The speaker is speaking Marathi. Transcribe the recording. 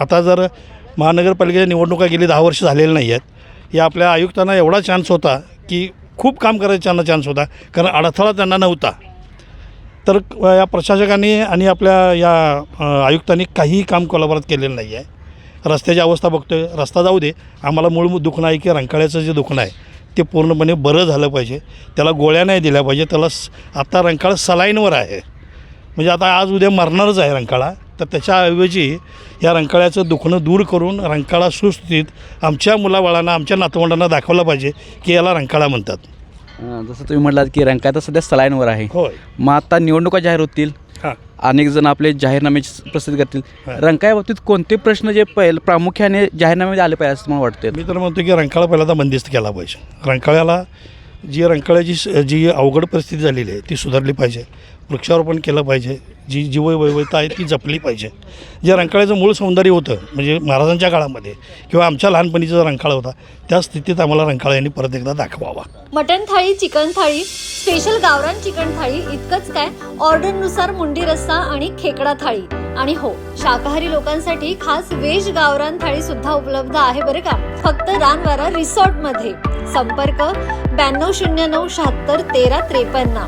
आता जर महानगरपालिकेच्या निवडणुका गेली दहा वर्ष झालेल्या नाही आहेत या आपल्या आयुक्तांना एवढा चान्स होता की खूप काम करायचा त्यांना चान्स होता कारण अडथळा त्यांना नव्हता. तर या प्रशासकांनी आणि आपल्या या आयुक्तांनी काहीही काम कोल्हापुरात केलेलं नाही आहे. रस्त्याची अवस्था बघतोय रस्ता जाऊ दे आम्हाला मूळ दुखणं आहे की रंकाळ्याचं जे दुखणं आहे ते पूर्णपणे बरं झालं पाहिजे. त्याला गोळ्या नाही दिल्या पाहिजे त्याला स- आत्ता रंकाळा सलाईनवर आहे. म्हणजे आता आज उद्या मरणारच आहे रंकाळा. तर त्याच्याऐवजी या रंकाळ्याचं दुखणं दूर करून रंकाळा सुस्थितीत आमच्या मुलाबाळांना आमच्या नातवंडांना दाखवलं पाहिजे की याला रंकाळा म्हणतात. अं, जसं तुम्ही म्हटलात की रंकाळा तर सध्या सलाईनवर आहे. होय. मग आता निवडणुका जाहीर होतील. हां. अनेक जण आपले जाहीरनामे प्रसिद्ध करतील. हा. रंकाळ्या बाबतीत कोणते प्रश्न जे पहिल प्रामुख्याने जाहीरनाम्यामध्ये आले पाहिजे असं मला वाटतं मी तर म्हणतो की रंकाळा पहिल्यांदा बंदिस्त केला पाहिजे. रंकाळ्याला जी रंकाळ्याची जी अवघड परिस्थिती झालेली आहे ती सुधारली पाहिजे. वृक्षारोपण केलं पाहिजे. जी जीववैविधता आहे ती जपली पाहिजे. जे रंकाळ्याचं मूळ सौंदर्य होतं म्हणजे महाराजांच्या काळामध्ये किंवा आमच्या लहानपणीचा जो रंकाळा होता त्या स्थितीत आम्हाला रंकाळ्याने परत एकदा दाखवावा. Mutton thali chicken thali special गावरान चिकन थाळी इतकंच काय? ऑर्डरनुसार मुंडी रस्सा आणि खेकडा थाळी. आणि हो शाकाहारी लोकांसाठी खास वेज गावरान थाळी सुद्धा उपलब्ध आहे बरं का? फक्त रानवारा रिसॉर्टमध्ये संपर्क ब्याण्णव शून्य नऊ शहात्तर तेरा त्रेपन्न.